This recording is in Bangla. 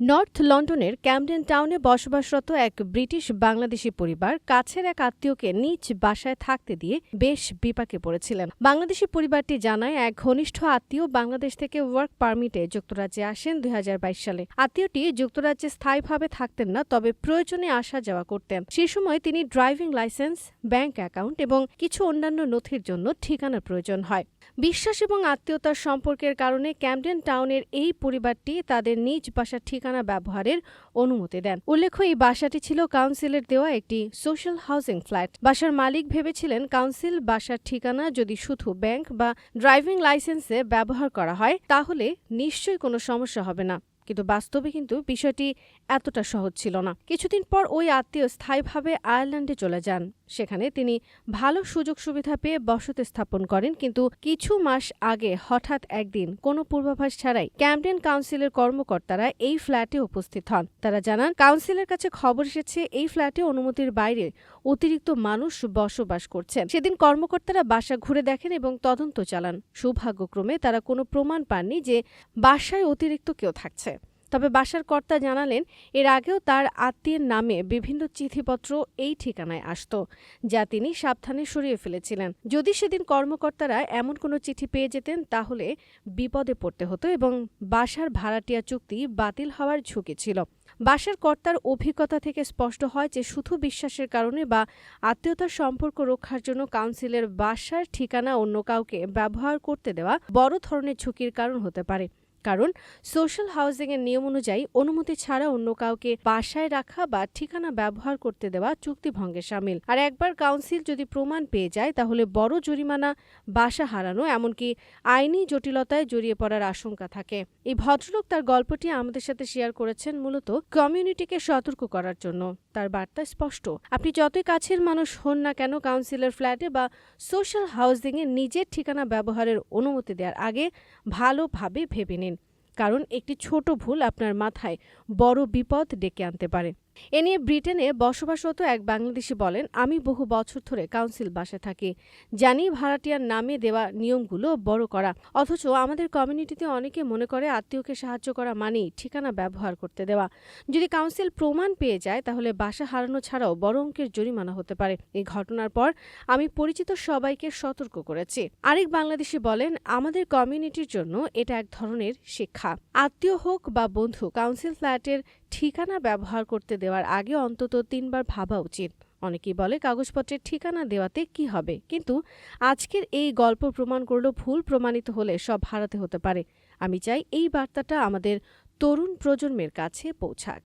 নর্থ লন্ডনের ক্যামডেন টাউনে বসবাসরত এক ব্রিটিশ বাংলাদেশি পরিবার কাছের এক আত্মীয়কে নিজ বাসায় থাকতে দিয়ে বেশ বিপাকে পড়েছিলেন। বাংলাদেশি পরিবারটি জানায়, এক ঘনিষ্ঠ আত্মীয় বাংলাদেশ থেকে ওয়ার্ক পারমিটে যুক্তরাজ্যে আসেন দুই সালে। আত্মীয়টি যুক্তরাজ্যে স্থায়ীভাবে থাকতেন না, তবে প্রয়োজনে আসা যাওয়া করতেন। সে সময় তিনি ড্রাইভিং লাইসেন্স, ব্যাংক অ্যাকাউন্ট এবং কিছু অন্যান্য নথির জন্য ঠিকানার প্রয়োজন হয়। বিশ্বাস এবং আত্মীয়তার সম্পর্কের কারণে ক্যামডেন টাউনের এই পরিবারটি তাদের নিজ বাসার ঠিকানা ব্যবহারের অনুমতি দেন। উল্লেখ্য, এই বাসাটি ছিল কাউন্সিলের দেওয়া একটি সোশ্যাল হাউজিং ফ্ল্যাট বাসার মালিক ভেবেছিলেন কাউন্সিল বাসার ঠিকানা যদি শুধু ব্যাংক বা ড্রাইভিং লাইসেন্সে ব্যবহার করা হয়, তাহলে নিশ্চয়ই কোনো সমস্যা হবে না। কিন্তু বাস্তবে কিন্তু বিষয়টি এতটা সহজ ছিল না। কিছুদিন পর ওই আত্মীয় স্থায়ীভাবে আয়ারল্যান্ডে চলে যান। সেখানে তিনি ভালো সুযোগ সুবিধা পেয়ে বসতি স্থাপন করেন, কিন্তু কিছু মাস আগে হঠাৎ একদিন কোনো পূর্বাভাস ছাড়াই ক্যাম্পডেন কাউন্সিলের কর্মকর্তারা এই ফ্ল্যাটে উপস্থিত হন। তারা জানান, কাউন্সিলের কাছে খবর এসেছে, এই ফ্ল্যাটে অনুমতির বাইরে অতিরিক্ত মানুষ বসবাস করছেন। সেদিন কর্মকর্তারা বাসা ঘুরে দেখেন এবং তদন্ত চালান। সৌভাগ্যক্রমে তারা কোনো প্রমাণ পাননি যে বাসায় অতিরিক্ত কেউ থাকছে। তবে বাসার কর্তা জানালেন, এর আগেও তার আত্মীয়ের নামে বিভিন্ন চিঠিপত্র এই ঠিকানায় আসত, যা তিনি সাবধানে সরিয়ে ফেলেছিলেন। যদি সেদিন কর্মকর্তারা এমন কোনো চিঠি পেয়ে যেতেন, তাহলে বিপদে পড়তে হতো এবং বাসার ভাড়াটিয়া চুক্তি বাতিল হওয়ার ঝুঁকি ছিল। বাসার কর্তার অভিজ্ঞতা থেকে স্পষ্ট হয় যে, শুধু বিশ্বাসের কারণে বা আত্মীয়তার সম্পর্ক রক্ষার জন্য কাউন্সিলের বাসার ঠিকানা অন্য কাউকে ব্যবহার করতে দেওয়া বড় ধরনের ঝুঁকির কারণ হতে পারে। কারণ সোশ্যাল হাউজিং এর নিয়ম অনুযায়ী অনুমতি ছাড়া অন্য কাউকে বাসায় রাখা বা ঠিকানা ব্যবহার করতে দেওয়া চুক্তি ভঙ্গের সামিল। আর একবার কাউন্সিল যদি প্রমাণ পেয়ে যায়, তাহলে বড় জরিমানা, বাসা হারানো, এমনকি আইনি জটিলতায় জড়িয়ে পড়ার আশঙ্কা থাকে। এই ভদ্রলোক তার গল্পটি আমাদের সাথে শেয়ার করেছেন মূলত কমিউনিটিকে সতর্ক করার জন্য। তার বার্তা স্পষ্ট। আপনি যতই কাছের মানুষ হন না কেন কাউন্সিলের ফ্ল্যাটে বা সোশ্যাল হাউজিংয়ে নিজের ঠিকানা ব্যবহারের অনুমতি দেওয়ার আগে ভালোভাবে ভেবে নিন। কারণ একটি ছোট ভুল আপনার মাথায় বড় বিপদ ডেকে আনতে পারে। এ নিয়ে ব্রিটেনে বসবাসরত এক বাংলাদেশি বলেন, আমি বহু বছর ধরে কাউন্সিল বাসে থাকি। জানি ভাড়াটিয়ার নামে দেওয়া নিয়মগুলো বড় করা। অথচ আমাদের কমিউনিটিতে অনেকে মনে করে আত্মীয়কে সাহায্য করা মানেই ঠিকানা ব্যবহার করতে দেওয়া। যদি কাউন্সিল প্রমাণ পেয়ে যায়, তাহলে বাসা হারানো ছাড়াও বড় অঙ্কের জরিমানা হতে পারে। এই ঘটনার পর আমি পরিচিত সবাইকে সতর্ক করেছি। আরেক বাংলাদেশি বলেন, আমাদের কমিউনিটির জন্য এটা এক ধরনের শিক্ষা। আত্মীয় হোক বা বন্ধু, কাউন্সিল ফ্ল্যাটের ঠিকানা ব্যবহার করতে দেওয়ার আগে অন্তত তিনবার ভাবা উচিত। অনেকেই বলে কাগজপত্রের ঠিকানা দেওয়াতে কি হবে? কিন্তু আজকের এই গল্প প্রমাণ করল ভুল প্রমাণিত হলে সব হারাতে হতে পারে। আমি চাই এই বার্তাটা আমাদের তরুণ প্রজন্মের কাছে পৌঁছাক।